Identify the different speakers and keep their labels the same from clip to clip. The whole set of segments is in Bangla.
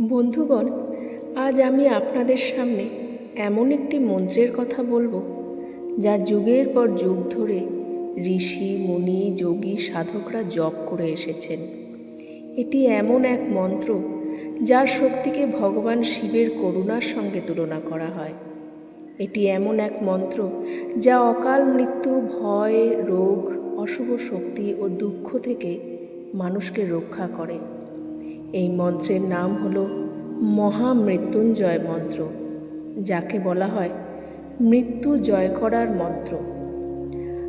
Speaker 1: বন্ধুগণ, আজ আমি আপনাদের সামনে এমন একটি মন্ত্রের কথা বলব, যা যুগের পর যুগ ধরে ঋষি, মুনি, যোগী, সাধকরা জপ করে এসেছেন। এটি এমন এক মন্ত্র যার শক্তিকে ভগবান শিবের করুণার সঙ্গে তুলনা করা হয়। এটি এমন এক মন্ত্র যা অকাল মৃত্যু, ভয়, রোগ, অশুভ শক্তি ও দুঃখ থেকে মানুষকে রক্ষা করে। এই মন্ত্রের নাম হল মহামৃত্যুঞ্জয় মন্ত্র, যাকে বলা হয় মৃত্যু জয় করার মন্ত্র।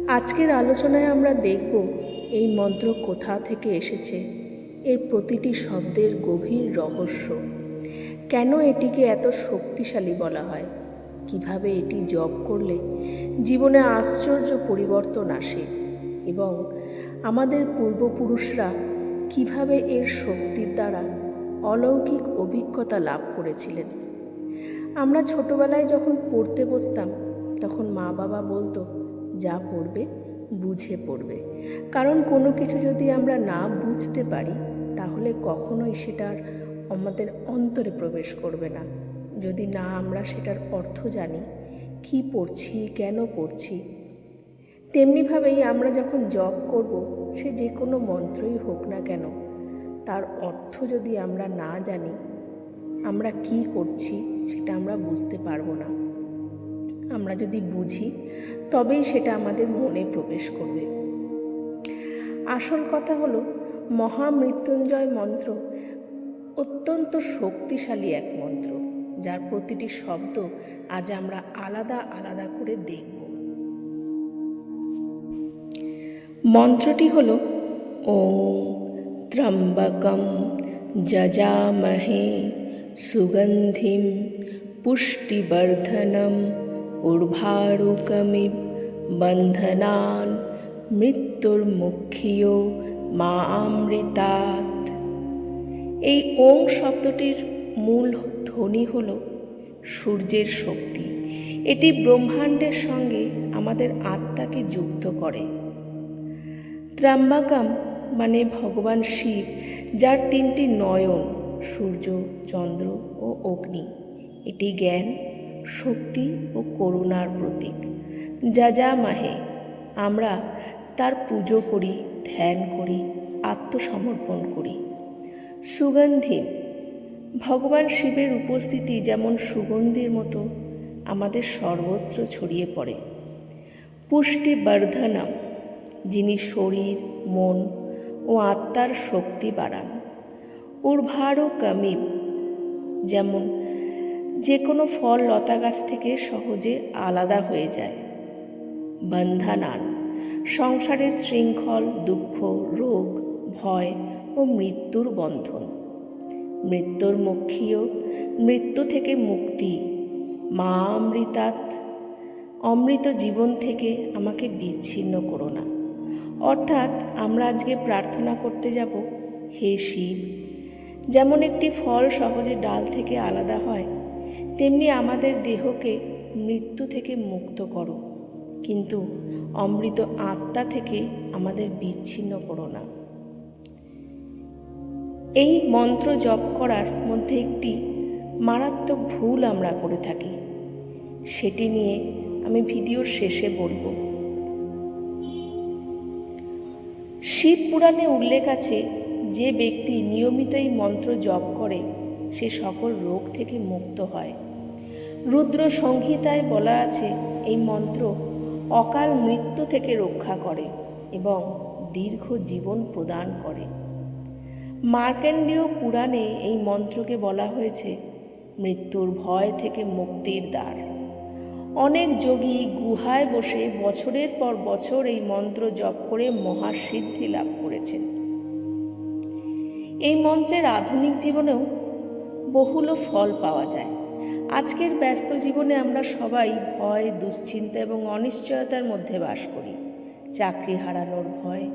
Speaker 1: আজকের আলোচনায় আমরা দেখব এই মন্ত্র কোথা থেকে এসেছে, এর প্রতিটি শব্দের গভীর রহস্য। কেন এটিকে এত শক্তিশালী বলা হয়? কীভাবে এটি জপ করলে জীবনে আশ্চর্য পরিবর্তন আসে? এবং আমাদের পূর্বপুরুষরা কীভাবে এর শক্তির দ্বারা অলৌকিক অভিজ্ঞতা লাভ করেছিলেন? আমরা ছোটবেলায় যখন পড়তে বসতাম, তখন মা বাবা বলতো, যা পড়বে, বুঝে পড়বে। কারণ কোনো কিছু যদি আমরা না বুঝতে পারি, তাহলে কখনোই সেটার আমাদের অন্তরে প্রবেশ করবে না। যদি না আমরা সেটার অর্থ জানি, কি পড়ছি, কেন পড়ছি, তেমনিভাবেই আমরা যখন জব করব সে যে কোনো মন্ত্রই হোক না কেন, তার অর্থ যদি আমরা না জানি, আমরা কি করছি সেটা আমরা বুঝতে পারব না। আমরা যদি বুঝি, তবেই সেটা আমাদের মনে প্রবেশ করবে। আসল কথা হলো, মহামৃত্যুঞ্জয় মন্ত্র অত্যন্ত শক্তিশালী এক মন্ত্র, যার প্রতিটি শব্দ আজ আমরা আলাদা আলাদা করে দেখব। মন্ত্রটি হল, ওম ত্রম্বকম যজামহে সুগন্ধিম পুষ্টিবর্ধনম উর্ভারুকমিব বন্ধনান মৃত্যুর্মুক্ষীয় মা আমৃতাৎ এই ওং শব্দটির মূল ধ্বনি হল, সূর্যের শক্তি। এটি ব্রহ্মাণ্ডের সঙ্গে আমাদের আত্মাকে যুক্ত করে। ত্রাম্বাকাম মানে ভগবান শিব, যার তিনটি নয়ন, সূর্য, চন্দ্র ও অগ্নি। এটি জ্ঞান, শক্তি ও করুণার প্রতীক। যা যা মাহে, আমরা তার পুজো করি, ধ্যান করি, আত্মসমর্পণ করি। সুগন্ধি, ভগবান শিবের উপস্থিতি যেমন সুগন্ধির মতো আমাদের সর্বত্র ছড়িয়ে পড়ে। পুষ্টি বর্ধনম যিনি শরীর, মন ও আত্মার শক্তি বাড়ান। উর্ভারও কামিব, যেমন যে কোনো ফল লতা গাছ থেকে সহজে আলাদা হয়ে যায়। বন্ধানান, সংসারের শৃঙ্খল, দুঃখ, রোগ, ভয় ও মৃত্যুর বন্ধন। মৃত্যুর মুখীয় মৃত্যু থেকে মুক্তি। মা অমৃতাত অমৃত জীবন থেকে আমাকে বিচ্ছিন্ন করো না। অর্থাৎ আমরা আজকে প্রার্থনা করতে যাব, হে শিব। যেমন একটি ফল সহজে ডাল থেকে আলাদা হয়, তেমনি আমাদের দেহকে মৃত্যু থেকে মুক্ত করো। কিন্তু অমৃত আত্মা থেকে আমাদের বিচ্ছিন্ন করো না। এই মন্ত্র জপ করার মধ্যে একটি মারাত্মক ভুল আমরা করে থাকি। সেটি নিয়ে আমি ভিডিওর শেষে বলব। শিব পুরাণে উল্লেখ আছে, যে ব্যক্তি নিয়মিত এই মন্ত্র জপ করে, সে সকল রোগ থেকে মুক্ত হয়। রুদ্র সংহিতায় বলা আছে, এই মন্ত্র অকাল মৃত্যু থেকে রক্ষা করে এবং দীর্ঘ জীবন প্রদান করে। মার্কেন্ডীয় পুরাণে এই মন্ত্রকে বলা হয়েছে, মৃত্যুর ভয় থেকে মুক্তির দ্বার। অনেক যোগী গুহায় বসে বছরের পর বছর এই মন্ত্র জপ করে মহাসিদ্ধি লাভ করেছেন। এই মন্ত্রের আধুনিক জীবনেও বহুল ফল পাওয়া যায়। আজকের ব্যস্ত জীবনে আমরা সবাই ভয়, দুশ্চিন্তা এবং অনিশ্চয়তার মধ্যে বাস করি। চাকরি হারানোর ভয়,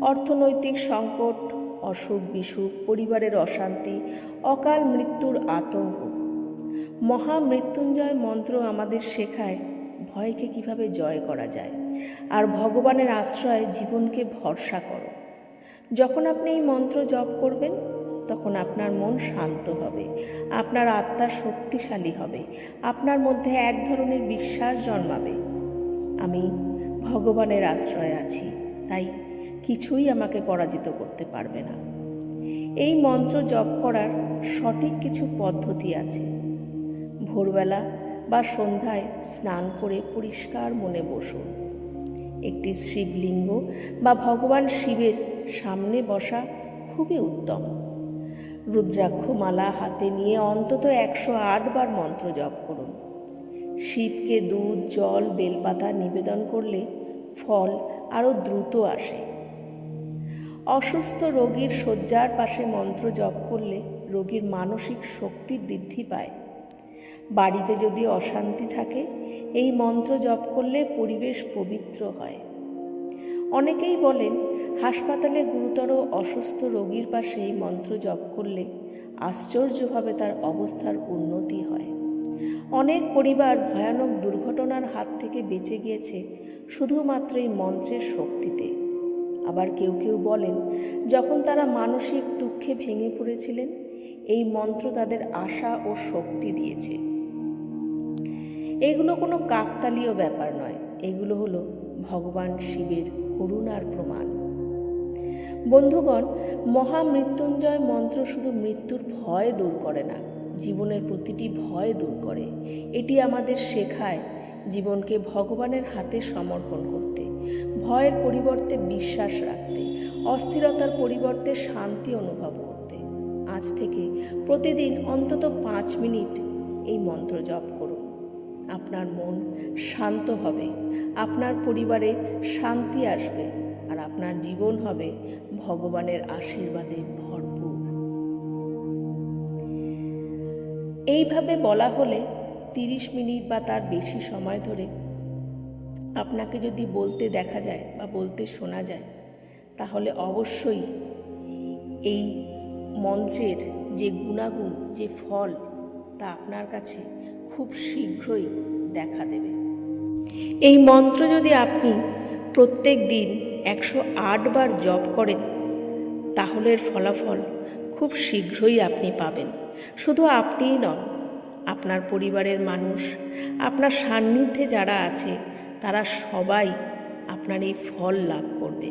Speaker 1: অর্থনৈতিক সংকট অসুখ বিসুখ পরিবারের অশান্তি, অকাল মৃত্যুর আতঙ্ক মহামৃত্যুঞ্জয় মন্ত্র আমাদের শেখায়, ভয়কে কীভাবে জয় করা যায়। আর ভগবানের আশ্রয়ে জীবনকে ভরসা করো। যখন আপনি এই মন্ত্র জপ করবেন, তখন আপনার মন শান্ত হবে, আপনার আত্মা শক্তিশালী হবে, আপনার মধ্যে এক ধরনের বিশ্বাস জন্মাবে। আমি ভগবানের আশ্রয়ে আছি, তাই কিছুই আমাকে পরাজিত করতে পারবে না। এই মন্ত্র জপ করার সঠিক কিছু পদ্ধতি আছে। ভোরবেলা বা সন্ধ্যায় স্নান করে পরিষ্কার মনে বসুন। একটি শিবলিঙ্গ বা ভগবান শিবের সামনে বসা খুবই উত্তম। রুদ্রাক্ষ মালা হাতে নিয়ে অন্তত একশো আট বার মন্ত্র জপ করুন। শিবকে দুধ, জল, বেলপাতা নিবেদন করলে ফল আরও দ্রুত আসে। অসুস্থ রোগীর শয্যার পাশে মন্ত্র জপ করলে রোগীর মানসিক শক্তি বৃদ্ধি পায়। বাড়িতে যদি অশান্তি থাকে, এই মন্ত্র জপ করলে পরিবেশ পবিত্র হয়। অনেকেই বলেন, হাসপাতালে গুরুতর অসুস্থ রোগীর পাশে এই মন্ত্র জপ করলে আশ্চর্যভাবে তার অবস্থার উন্নতি হয়। অনেক পরিবার ভয়ানক দুর্ঘটনার হাত থেকে বেঁচে গিয়েছে শুধুমাত্র এই মন্ত্রের শক্তিতে। আবার কেউ কেউ বলেন, যখন তারা মানসিক দুঃখে ভেঙে পড়েছিলেন, এই মন্ত্র তাদের আশা ও শক্তি দিয়েছে। এগুলো কোনো কাকতালীয় ব্যাপার নয়। এগুলো হলো ভগবান শিবের করুণার প্রমাণ। বন্ধুগণ, মহামৃত্যুঞ্জয় মন্ত্র শুধু মৃত্যুর ভয় দূর করে না, জীবনের প্রতিটি ভয় দূর করে। এটি আমাদের শেখায় জীবনকে ভগবানের হাতে সমর্পণ করতে, ভয়ের পরিবর্তে বিশ্বাস রাখতে, অস্থিরতার পরিবর্তে শান্তি অনুভব করতে। আজ থেকে প্রতিদিন অন্তত পাঁচ মিনিট এই মন্ত্র জপ করুন। আপনার মন শান্ত হবে, আপনার পরিবারে শান্তি আসবে আর আপনার জীবন হবে ভগবানের আশীর্বাদে ভরপুর। এইভাবে বলা হলে তিরিশ মিনিট বা তার বেশি সময় ধরে আপনাকে যদি বলতে দেখা যায় বা বলতে শোনা যায়, তাহলে অবশ্যই এই মঞ্চের যে গুণাগুণ, যে ফল তা আপনার কাছে খুব শীঘ্রই দেখা দেবে। এই মন্ত্র যদি আপনি প্রত্যেক দিন একশো আট বার জপ করেন, তাহলে ফলাফল খুব শীঘ্রই আপনি পাবেন। শুধু আপনিই নন, আপনার পরিবারের মানুষ, আপনার সান্নিধ্যে যারা আছে, তারা সবাই আপনার এই ফল লাভ করবে।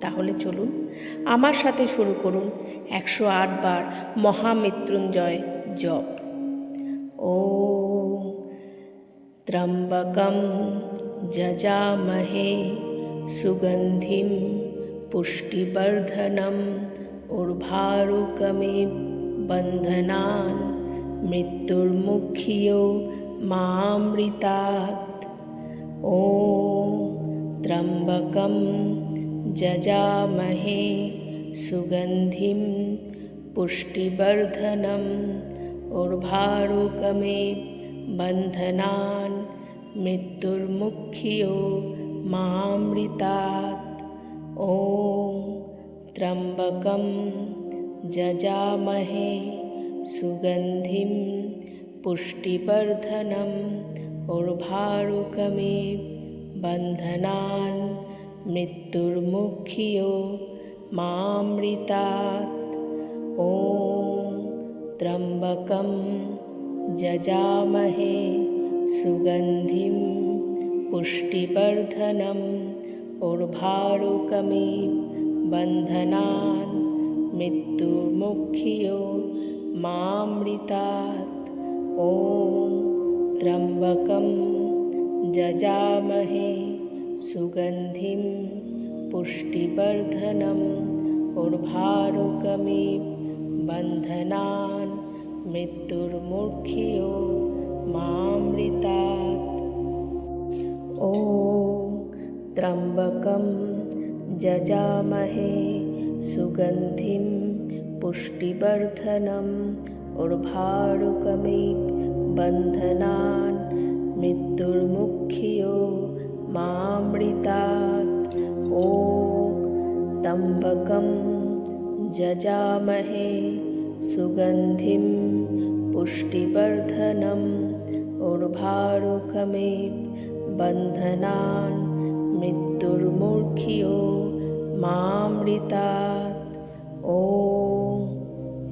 Speaker 1: তাহলে চলুন, আমার সাথে শুরু করুন একশো বার মহামৃত্যুঞ্জয় জপ। ও त्र्यम्बकं जजामहे सुगन्धिं पुष्टिवर्धनम् उर्भारुकमे बन्धनान् मृत्युर्मुख्यो मामृतात् ॐ त्र्यम्बकं जजामहे सुगन्धिं पुष्टिवर्धनम् उर्भारुकमे बन्धनान् मृत्युर्मुख्यो मामृतात्। ॐ त्र्यम्बकं जजामहे सुगन्धिं पुष्टिवर्धनम् उर्भारुकमे बन्धनान् मृत्युर्मुख्यो मामृतात्। ॐ त्र्यम्बकं जजामहे सुगन्धिं पुष्टिवर्धनम् उर्भारुकमे बन्धनान् मृत्युर्मुख्यो मामृतात्। ॐ त्र्यम्बकं जजामहे सुगन्धिं पुष्टिवर्धनम् उर्भारुकमे बन्धनान् मृत्युर्मुख्यो मामृतात् ॐ त्र्यम्बकं जजामहे सुगन्धिं पुष्टिवर्धनम् उर्भारुकमे बन्धनान् मृत्युर्मुख्यो मामृतात् ॐ त्र्यम्बकं जजामहे सुगन्धिं पुष्टिवर्धनम् उर्भारुकमे बन्धनान् मृत्युर्मुख्यो मामृतात्। ॐ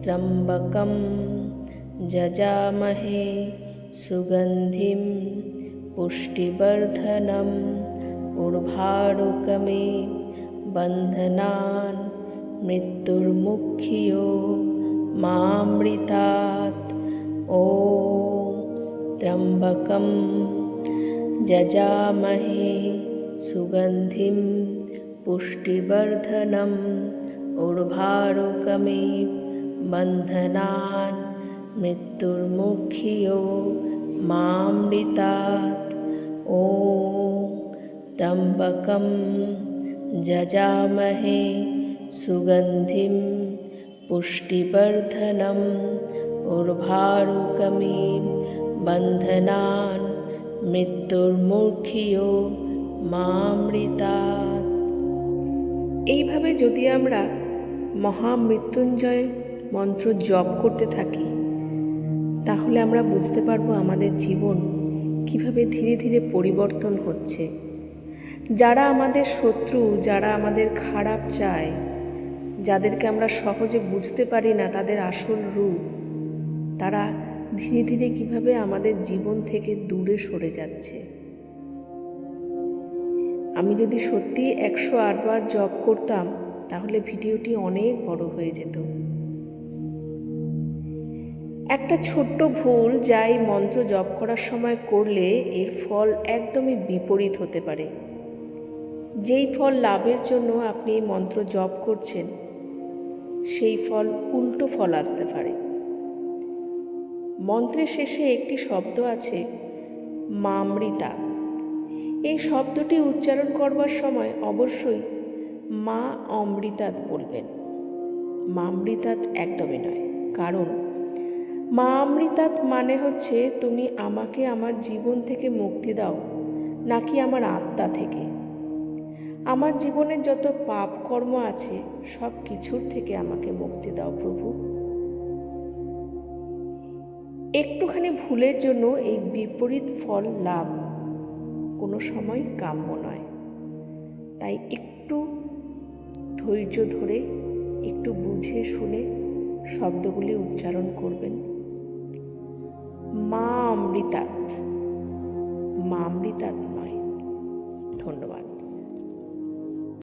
Speaker 1: त्र्यम्बकं जजामहे सुगन्धिं पुष्टिवर्धनम् उर्भारुकमे बन्धनान् मृत्युर्मुख्यो मामृतात् ॐ त्र्यम्बकं जजामहे सुगन्धिं पुष्टिवर्धनम् उर्भारुकमे बन्धनान् मृत्युर्मुख्यो मामृतात् ॐ त्र्यम्बकं जजामहे सुगन्धिं पुष्टिवर्धनम् উর্ভারুকমিম বন্ধনান মৃত্যুর্মূর্খিও মামৃতা এইভাবে যদি আমরা মহামৃত্যুঞ্জয় মন্ত্র জপ করতে থাকি, তাহলে আমরা বুঝতে পারব আমাদের জীবন কীভাবে ধীরে ধীরে পরিবর্তন হচ্ছে। যারা আমাদের শত্রু, যারা আমাদের খারাপ চায়, যাদেরকে আমরা সহজে বুঝতে পারি না, তাদের আসল রূপ তারা ধীরে ধীরে কীভাবে আমাদের জীবন থেকে দূরে সরে যাচ্ছে। আমি যদি সত্যি একশো আটবার জব করতাম, তাহলে ভিডিওটি অনেক বড় হয়ে যেত। একটা ছোট্ট ভুল যা এই মন্ত্র জপ করার সময় করলে এর ফল একদমই বিপরীত হতে পারে। যেই ফল লাভের জন্য আপনি মন্ত্র জপ করছেন, সেই ফল উল্টো ফল আসতে পারে। মন্ত্রের শেষে একটি শব্দ আছে, মামৃতা। এই শব্দটি উচ্চারণ করবার সময় অবশ্যই মা অমৃতাত বলবেন। মামৃতাৎ একদমই নয়, কারণ মা অমৃতাত মানে হচ্ছে তুমি আমাকে আমার জীবন থেকে মুক্তি দাও, নাকি আমার আত্মা থেকে। আমার জীবনের যত পাপ কর্ম আছে, সব কিছুর থেকে আমাকে মুক্তি দাও প্রভু। একটুখানি ভুলের জন্য এই বিপরীত ফল লাভ কোনো সময় কাম্য নয়। তাই একটু ধৈর্য ধরে, একটু বুঝে শুনে শব্দগুলি উচ্চারণ করবেন। মা অমৃতাত মা অমৃতাত নয়। ধন্যবাদ।